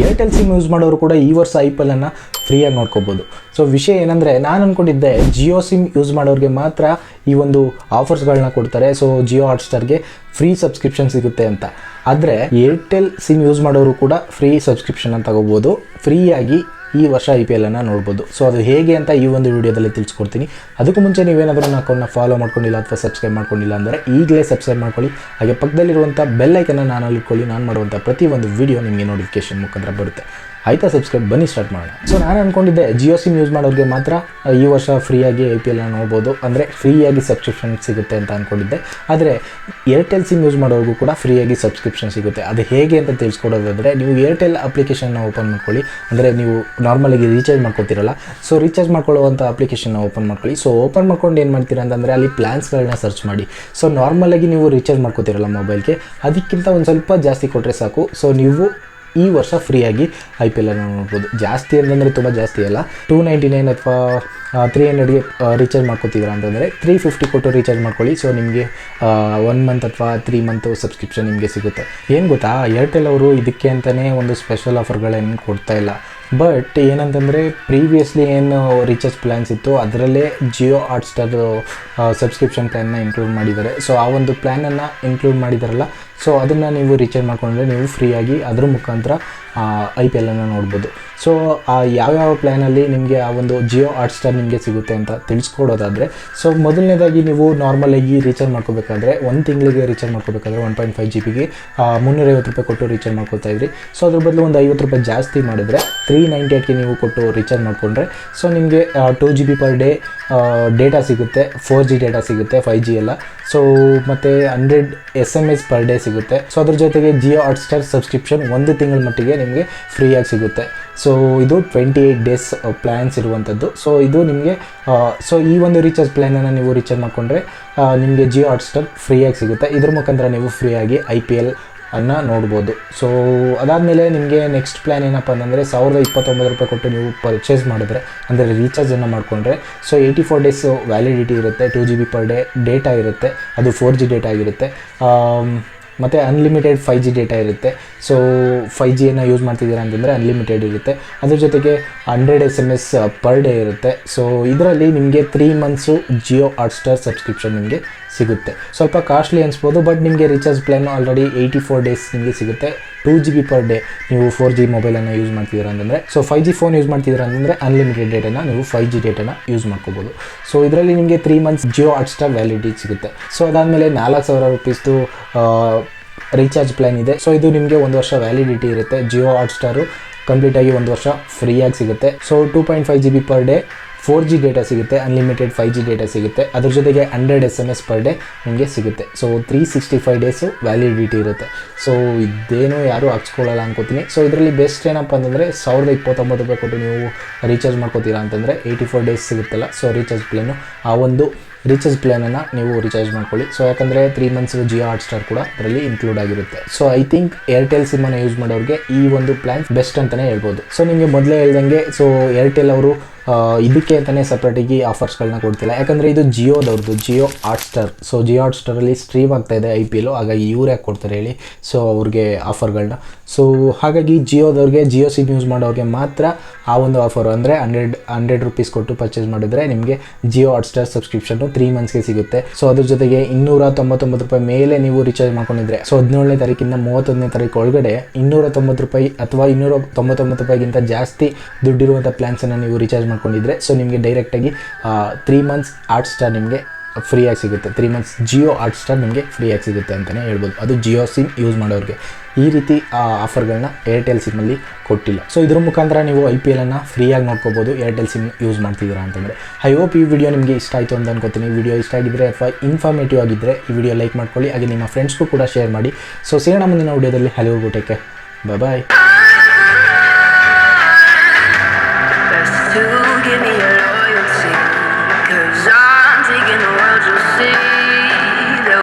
Airtel sim use ಮಾಡೋರು ಕೂಡ ಈ ವರ್ಷ ಐ ಪಿ ಎಲ್ನ ಫ್ರೀಯಾಗಿ ನೋಡ್ಕೋಬೋದು. ಸೊ ವಿಷಯ ಏನಂದರೆ ನಾನು ಅಂದ್ಕೊಂಡಿದ್ದೆ ಜಿಯೋ ಸಿಮ್ ಯೂಸ್ ಮಾಡೋರಿಗೆ ಮಾತ್ರ ಈ ಒಂದು ಆಫರ್ಸ್ಗಳನ್ನ ಕೊಡ್ತಾರೆ. ಸೊ ಜಿಯೋ ಹಾಟ್ಸ್ಟಾರ್ಗೆ ಫ್ರೀ ಸಬ್ಸ್ಕ್ರಿಪ್ಷನ್ ಸಿಗುತ್ತೆ ಅಂತ. ಆದರೆ ಏರ್ಟೆಲ್ ಸಿಮ್ ಯೂಸ್ ಮಾಡೋರು ಕೂಡ ಫ್ರೀ ಸಬ್ಸ್ಕ್ರಿಪ್ಷನ್ ತಗೋಬೋದು. ಫ್ರೀಯಾಗಿ ಈ ವರ್ಷ ಐ ಪಿ ಎಲನ್ನು ನೋಡ್ಬೋದು. ಸೊ ಅದು ಹೇಗೆ ಅಂತ ಈ ಒಂದು ವಿಡಿಯೋದಲ್ಲಿ ತಿಳಿಸ್ಕೊಡ್ತೀನಿ. ಅದಕ್ಕೂ ಮುಂಚೆ ನೀವೇನಾದರೂ ನನ್ನ ಅಕೌಂಟ್ನ ಫಾಲೋ ಮಾಡ್ಕೊಂಡಿಲ್ಲ ಅಥವಾ ಸಬ್ಸ್ಕ್ರೈಬ್ ಮಾಡ್ಕೊಂಡಿಲ್ಲ ಅಂದರೆ ಈಗಲೇ ಸಬ್ಸ್ಕ್ರೈಬ್ ಮಾಡ್ಕೊಳ್ಳಿ. ಹಾಗೆ ಪಕ್ಕದಲ್ಲಿರುವಂಥ ಬೆಲ್ಲೈಕನ್ನು ನಾನು ಇಟ್ಕೊಳ್ಳಿ. ನಾನು ಮಾಡುವಂಥ ಪ್ರತಿ ಒಂದು ವಿಡಿಯೋ ನಿಮಗೆ ನೋಟಿಫಿಕೇಶನ್ ಮುಖಾಂತರ ಬರುತ್ತೆ. ಆಯ್ತಾ ಸಬ್ಸ್ಕ್ರೈಬ್? ಬನ್ನಿ ಸ್ಟಾರ್ಟ್ ಮಾಡೋಣ. ಸೊ ನಾನು ಅನ್ಕೊಂಡಿದ್ದೆ ಜಿಯೋ ಸಿಮ್ ಯೂಸ್ ಮಾಡೋರಿಗೆ ಮಾತ್ರ ಈ ವರ್ಷ ಫ್ರೀಯಾಗಿ ಐ ಪಿ ಎಲ್ ನೋಡ್ಬೋದು. ಅಂದರೆ ಫ್ರೀಯಾಗಿ ಸಬ್ಸ್ಕ್ರಿಪ್ಷನ್ ಸಿಗುತ್ತೆ ಅಂತ ಅನ್ಕೊಂಡಿದ್ದೆ. ಆದರೆ ಏರ್ಟೆಲ್ ಸಿಮ್ ಯೂಸ್ ಮಾಡೋರಿಗೂ ಕೂಡ ಫ್ರೀಯಾಗಿ ಸಬ್ಸ್ಕ್ರಿಪ್ಷನ್ ಸಿಗುತ್ತೆ. ಅದು ಹೇಗೆ ಅಂತ ತಿಳಿಸ್ಕೊಡೋದಾದರೆ, ನೀವು ಏರ್ಟೆಲ್ ಅಪ್ಲಿಕೇಶನ್ನ ಓಪನ್ ಮಾಡ್ಕೊಳ್ಳಿ. ಅಂದರೆ ನೀವು ನಾರ್ಮಲಾಗಿ ರೀಚಾರ್ಜ್ ಮಾಡ್ಕೊತಿರಲ್ಲ. ಸೊ ರೀಚಾರ್ಜ್ ಮಾಡ್ಕೊಳ್ಳುವಂಥ ಅಪ್ಲಿಕೇಶನ್ನ ಓಪನ್ ಮಾಡ್ಕೊಳ್ಳಿ. ಸೊ ಓಪನ್ ಮಾಡ್ಕೊಂಡು ಏನು ಮಾಡ್ತೀರಾ ಅಂತಂದರೆ, ಅಲ್ಲಿ ಪ್ಲ್ಯಾನ್ಸ್ಗಳನ್ನ ಸರ್ಚ್ ಮಾಡಿ. ಸೊ ನಾರ್ಮಲಾಗಿ ನೀವು ರೀಚಾರ್ಜ್ ಮಾಡ್ಕೋತಿರಲ್ಲ ಮೊಬೈಲ್ಗೆ ಅದಕ್ಕಿಂತ ಒಂದು ಸ್ವಲ್ಪ ಜಾಸ್ತಿ ಕೊಟ್ಟರೆ ಸಾಕು. ಸೊ ನೀವು ಈ ವರ್ಷ ಫ್ರೀಯಾಗಿ ಐ ಪಿ ಎಲನ್ನು ನೋಡ್ಬೋದು. ಜಾಸ್ತಿ ಅಂತಂದರೆ ತುಂಬ ಜಾಸ್ತಿ ಅಲ್ಲ. ಟೂ ನೈಂಟಿ ನೈನ್ ಅಥವಾ ತ್ರೀ ಹಂಡ್ರೆಡ್ಗೆ ರೀಚಾರ್ಜ್ ಮಾಡ್ಕೋತಿದ್ದೀರಾ ಅಂತಂದರೆ ತ್ರೀ ಫಿಫ್ಟಿ ಕೊಟ್ಟು ರೀಚಾರ್ಜ್ ಮಾಡ್ಕೊಳ್ಳಿ. ಸೊ ನಿಮಗೆ ಒನ್ ಮಂತ್ ಅಥವಾ ತ್ರೀ ಮಂತು ಸಬ್ಸ್ಕ್ರಿಪ್ಷನ್ ನಿಮಗೆ ಸಿಗುತ್ತೆ. ಏನು ಗೊತ್ತಾ? ಏರ್ಟೆಲ್ ಅವರು ಇದಕ್ಕೆ ಅಂತಲೇ ಒಂದು ಸ್ಪೆಷಲ್ ಆಫರ್ಗಳೇನು ಕೊಡ್ತಾ ಇಲ್ಲ. ಬಟ್ ಏನಂತಂದರೆ ಪ್ರೀವಿಯಸ್ಲಿ ಏನು ರೀಚಾರ್ಜ್ ಪ್ಲ್ಯಾನ್ಸ್ ಇತ್ತು, ಅದರಲ್ಲೇ ಜಿಯೋ ಹಾಟ್ಸ್ಟಾರ್ ಸಬ್ಸ್ಕ್ರಿಪ್ಷನ್ ಪ್ಲ್ಯಾನ್ನ ಇನ್ಕ್ಲೂಡ್ ಮಾಡಿದ್ದಾರೆ. ಸೊ ಆ ಒಂದು ಪ್ಲ್ಯಾನನ್ನು ಇನ್ಕ್ಲೂಡ್ ಮಾಡಿದಾರಲ್ಲ ಸೊ ಅದನ್ನು ನೀವು ರೀಚಾರ್ಜ್ ಮಾಡ್ಕೊಂಡ್ರೆ ನೀವು ಫ್ರೀಯಾಗಿ ಅದ್ರ ಮುಖಾಂತರ ಐ ಪಿ ಎಲ್ಲನ್ನು ನೋಡ್ಬೋದು. ಸೊ ಆ, ಯಾವ್ಯಾವ ಪ್ಲ್ಯಾನಲ್ಲಿ ನಿಮಗೆ ಆ ಒಂದು ಜಿಯೋ ಹಾಟ್ಸ್ಟಾರ್ ನಿಮಗೆ ಸಿಗುತ್ತೆ ಅಂತ ತಿಳಿಸ್ಕೊಡೋದಾದರೆ ಸೊ ಮೊದಲನೇದಾಗಿ ನೀವು ನಾರ್ಮಲಾಗಿ ರೀಚಾರ್ಜ್ ಮಾಡ್ಕೋಬೇಕಾದ್ರೆ, ಒಂದು ತಿಂಗಳಿಗೆ ರೀಚಾರ್ಜ್ ಮಾಡ್ಕೋಬೇಕಾದ್ರೆ ಒನ್ ಪಾಯಿಂಟ್ ಫೈವ್ ಜಿ ಬಿಗೆ ಮುನ್ನೂರೈವತ್ತು ರೂಪಾಯಿ ಕೊಟ್ಟು ರೀಚಾರ್ಜ್ ಮಾಡ್ಕೊತಾ ಇದ್ರಿ. ಸೊ ಅದ್ರ ಬದಲು ಒಂದು ಐವತ್ತು ರೂಪಾಯಿ ಜಾಸ್ತಿ ಮಾಡಿದ್ರೆ ತ್ರೀ ನೈಂಟಿ ಏಟ್ಗೆ ನೀವು ಕೊಟ್ಟು ರೀಚಾರ್ಜ್ ಮಾಡಿಕೊಂಡ್ರೆ ಸೊ ನಿಮಗೆ two G B per day data ಸಿಗುತ್ತೆ ಫೋರ್ ಜಿ ಡೇಟಾ ಸಿಗುತ್ತೆ ಫೈ ಜಿ ಎಲ್ಲ. ಸೊ ಮತ್ತು hundred S M S per day ಸಿಗುತ್ತೆ. ಸೊ ಅದ್ರ ಜೊತೆಗೆ ಜಿಯೋ ಹಾಟ್ಸ್ಟಾರ್ ಸಬ್ಸ್ಕ್ರಿಪ್ಷನ್ ಒಂದು ತಿಂಗಳ ಮಟ್ಟಿಗೆ ನಿಮಗೆ ಫ್ರೀಯಾಗಿ ಸಿಗುತ್ತೆ. ಸೊ ಇದು ಟ್ವೆಂಟಿ ಏಯ್ಟ್ ಡೇಸ್ ಪ್ಲ್ಯಾನ್ಸ್ ಇರುವಂಥದ್ದು ಸೊ ಇದು ನಿಮಗೆ ಸೊ ಈ ಒಂದು ರೀಚಾರ್ಜ್ ಪ್ಲ್ಯಾನನ್ನು ನೀವು ರೀಚಾರ್ಜ್ ಮಾಡಿಕೊಂಡ್ರೆ ನಿಮಗೆ ಜಿಯೋ ಹಾಟ್ಸ್ಟಾರ್ ಫ್ರೀಯಾಗಿ ಸಿಗುತ್ತೆ. ಇದ್ರ ಮುಖಾಂತರ ನೀವು ಫ್ರೀಯಾಗಿ ಐ ಪಿ ಎಲ್ ಅನ್ನು ನೋಡ್ಬೋದು. ಸೊ ಅದಾದಮೇಲೆ ನಿಮಗೆ ನೆಕ್ಸ್ಟ್ ಪ್ಲ್ಯಾನ್ ಏನಪ್ಪ ಅಂತಂದರೆ ಸಾವಿರದ ಇಪ್ಪತ್ತೊಂಬತ್ತು ರೂಪಾಯಿ ಕೊಟ್ಟು ನೀವು ಪರ್ಚೇಸ್ ಮಾಡಿದ್ರೆ, ಅಂದರೆ ರೀಚಾರ್ಜನ್ನು ಮಾಡಿಕೊಂಡ್ರೆ so eighty four days validity ಇರುತ್ತೆ two G B per day data ಇರುತ್ತೆ, ಅದು ಫೋರ್ ಜಿ ಡೇಟಾ ಆಗಿರುತ್ತೆ. ಮತ್ತು ಅನ್ಲಿಮಿಟೆಡ್ ಫೈ ಜಿ ಡೇಟಾ ಇರುತ್ತೆ. ಸೊ ಫೈ ಜಿಯನ್ನು ಯೂಸ್ ಮಾಡ್ತಿದ್ದೀರಾ ಅಂತಂದರೆ ಅನ್ಲಿಮಿಟೆಡ್ ಇರುತ್ತೆ. ಅದ್ರ ಜೊತೆಗೆ hundred S M S per day ಇರುತ್ತೆ. ಸೊ ಇದರಲ್ಲಿ ನಿಮಗೆ three months Jio Hotstar subscription ನಿಮಗೆ ಸಿಗುತ್ತೆ. ಸ್ವಲ್ಪ ಕಾಸ್ಟ್ಲಿ ಅನಿಸ್ಬೋದು ಬಟ್ ನಿಮಗೆ recharge plan already eighty four days ನಿಮಗೆ ಸಿಗುತ್ತೆ. Two G B per day ನೀವು ಫೋರ್ ಜಿ ಮೊಬೈಲನ್ನು ಯೂಸ್ ಮಾಡ್ತಿದ್ದೀರಾ ಅಂತಂದರೆ so five G phone use ಮಾಡ್ತಿದ್ದೀರಾ ಅಂತಂದರೆ ಅನ್ಲಿಮಿಟೆಡ್ ಡೇಟನ್ನು ನೀವು ಫೈವ್ ಜಿ ಡೇಟನ್ನು ಯೂಸ್ ಮಾಡ್ಕೋಬೋದು. ಸೊ ಇದರಲ್ಲಿ ನಿಮಗೆ three months Jio Hotstar validity ಸಿಗುತ್ತೆ. ಸೊ ಅದಾದಮೇಲೆ ನಾಲ್ಕು ಸಾವಿರ ರುಪೀಸ್ದು ರೀಚಾರ್ಜ್ ಪ್ಲ್ಯಾನ್ ಇದೆ. ಸೊ ಇದು ನಿಮಗೆ ಒಂದು ವರ್ಷ ವ್ಯಾಲಿಡಿಟಿ ಇರುತ್ತೆ. ಜಿಯೋ ಹಾಟ್ಸ್ಟಾರು ಕಂಪ್ಲೀಟಾಗಿ ಒಂದು ವರ್ಷ ಫ್ರೀಯಾಗಿ ಸಿಗುತ್ತೆ. So two point five G B per day four G data ಸಿಗುತ್ತೆ ಅನ್ಲಿಮಿಟೆಡ್ ಫೈವ್ ಜಿ ಡೇಟಾ ಸಿಗುತ್ತೆ, ಅದ್ರ ಜೊತೆಗೆ hundred S M S per day ನಿಮಗೆ ಸಿಗುತ್ತೆ. So three sixty five days validity ಇರುತ್ತೆ. ಸೊ ಇದೇನು ಯಾರೂ ಹಚ್ಕೊಳ್ಳಲ್ಲ ಅನ್ಕೋತೀನಿ. ಸೊ ಇದರಲ್ಲಿ ಬೆಸ್ಟ್ ಏನಪ್ಪ ಅಂತಂದರೆ, ಸಾವಿರದ ಇಪ್ಪತ್ತೊಂಬತ್ತು ರೂಪಾಯಿ ಕೊಟ್ಟು ನೀವು ರೀಚಾರ್ಜ್ ಮಾಡ್ಕೋತೀರಾ ಅಂತಂದರೆ ಏಯ್ಟಿ ಫೋರ್ ಡೇಸ್ ಸಿಗುತ್ತಲ್ಲ ಸೊ ರೀಚಾರ್ಜ್ ಪ್ಲೇನು ಆ ಒಂದು ರೀಚಾರ್ಜ್ ಪ್ಲ್ಯಾನನ್ನು ನೀವು ರೀಚಾರ್ಜ್ ಮಾಡ್ಕೊಳ್ಳಿ. ಸೊ ಯಾಕಂದರೆ three months Jio hot star ಕೂಡ ಅದರಲ್ಲಿ ಇನ್ಕ್ಲೂಡ್ ಆಗಿರುತ್ತೆ. ಸೊ ಐ ಥಿಂಕ್ ಏರ್ಟೆಲ್ ಸಿಮ್ಮನ್ನು ಯೂಸ್ ಮಾಡೋರಿಗೆ ಈ ಒಂದು ಪ್ಲ್ಯಾನ್ ಬೆಸ್ಟ್ ಅಂತಲೇ ಹೇಳ್ಬೋದು. ಸೊ ನಿಮಗೆ ಮೊದಲೇ ಹೇಳ್ದಂಗೆ ಸೊ ಏರ್ಟೆಲ್ ಅವರು ಇದಕ್ಕೆ ಅಂತಲೇ ಸಪ್ರೇಟಾಗಿ ಆಫರ್ಸ್ಗಳನ್ನ ಕೊಡ್ತಿಲ್ಲ. ಯಾಕಂದರೆ ಇದು ಜಿಯೋದವ್ರದ್ದು Jio hot star so Jio hot ಸ್ಟಾರಲ್ಲಿ ಸ್ಟ್ರೀಮ್ ಆಗ್ತಾ ಇದೆ ಐ ಪಿ ಎಲ್ ಹಾಗಾಗಿ ಇವ್ರು ಯಾಕೆ ಕೊಡ್ತಾರೆ ಹೇಳಿ. ಸೊ ಅವ್ರಿಗೆ ಆಫರ್ಗಳನ್ನ ಸೊ ಹಾಗಾಗಿ ಜಿಯೋದವ್ರಿಗೆ ಜಿಯೋ ಸಿಮ್ ಯೂಸ್ ಮಾಡೋರಿಗೆ ಮಾತ್ರ ಆ ಒಂದು ಆಫರು ಅಂದರೆ ಹಂಡ್ರೆಡ್ ಹಂಡ್ರೆಡ್ ರುಪೀಸ್ ಕೊಟ್ಟು ಪರ್ಚೇಸ್ ಮಾಡಿದರೆ ನಿಮಗೆ ಜಿಯೋ ಹಾಟ್ಸ್ಟಾರ್ ಸಬ್ಸ್ಕ್ರಿಪ್ಷನ್ನು ತ್ರೀ ಮಂತ್ಸ್ಗೆ ಸಿಗುತ್ತೆ. ಸೊ ಅದ್ರ ಜೊತೆಗೆ ಇನ್ನೂರ ತೊಂಬತ್ತೊಂಬತ್ತು ರೂಪಾಯಿ ಮೇಲೆ ನೀವು ರೀಚಾರ್ಜ್ ಮಾಡ್ಕೊಂಡಿದ್ರೆ. ಸೊ ಹದಿನೇಳನೇ ತಾರೀಕಿಂದ ಮೂವತ್ತೊಂದನೇ ತಾರೀಕು ಒಳಗಡೆ ಇನ್ನೂರ ತೊಂಬತ್ತು ರೂಪಾಯಿ ಅಥವಾ ಇನ್ನೂರ ತೊಂಬತ್ತೊಂಬತ್ತು ರೂಪಾಯಿಗಿಂತ ಜಾಸ್ತಿ ದುಡ್ಡಿರುವಂಥ ಪ್ಲ್ಯಾನ್ಸನ್ನು ನೀವು ರೀಚಾರ್ಜ್ ಮಾಡ್ಕೊಂಡಿದ್ರೆ ಸೊ ನಿಮಗೆ ಡೈರೆಕ್ಟಾಗಿ ತ್ರೀ ಮಂತ್ಸ್ ಹಾಟ್ಸ್ಟಾರ್ ನಿಮಗೆ ಫ್ರೀಯಾಗಿ ಸಿಗುತ್ತೆ. ತ್ರೀ ಮಂತ್ಸ್ ಜಿಯೋ ಹಾಟ್ಸ್ಟಾರ್ ನಿಮಗೆ ಫ್ರೀಯಾಗಿ ಸಿಗುತ್ತೆ ಅಂತಲೇ ಹೇಳ್ಬೋದು. ಅದು ಜಿಯೋ ಸಿಮ್ ಯೂಸ್ ಮಾಡೋರಿಗೆ ಈ ರೀತಿ ಆಫರ್ಗಳನ್ನ ಏರ್ಟೆಲ್ ಸಿಮ್ಮಲ್ಲಿ ಕೊಟ್ಟಿಲ್ಲ. ಸೊ ಇದ್ರ ಮುಖಾಂತರ ನೀವು ಐ ಪಿ ಎಲನ್ನು ಫ್ರೀಯಾಗಿ ನೋಡ್ಕೋಬೋದು ಏರ್ಟೆಲ್ ಸಿಮ್ ಯೂಸ್ ಮಾಡ್ತಿದ್ದೀರಾ ಅಂತಂದರೆ. ಐ ಹೋಪ್ ಈ ವಿಡಿಯೋ ನಿಮಗೆ ಇಷ್ಟ ಆಯಿತು ಅಂತ ಅನ್ಕೋತೀನಿ. ವಿಡಿಯೋ ಇಷ್ಟ ಆಗಿದ್ರೆ ಅಥವಾ ಇನ್ಫಾರ್ಮೇಟಿವ್ ಆಗಿದ್ದರೆ ಈ ವಿಡಿಯೋ ಲೈಕ್ ಮಾಡ್ಕೊಳ್ಳಿ. ಹಾಗೆ ನಿಮ್ಮ ಫ್ರೆಂಡ್ಸ್ಗೂ ಕೂಡ ಶೇರ್ ಮಾಡಿ. ಸೊ ಸಿಗೋಣ ಮುಂದಿನ ವಿಡಿಯೋದಲ್ಲಿ ಹಲವು ಟೇಕೆ ಬಾಯ್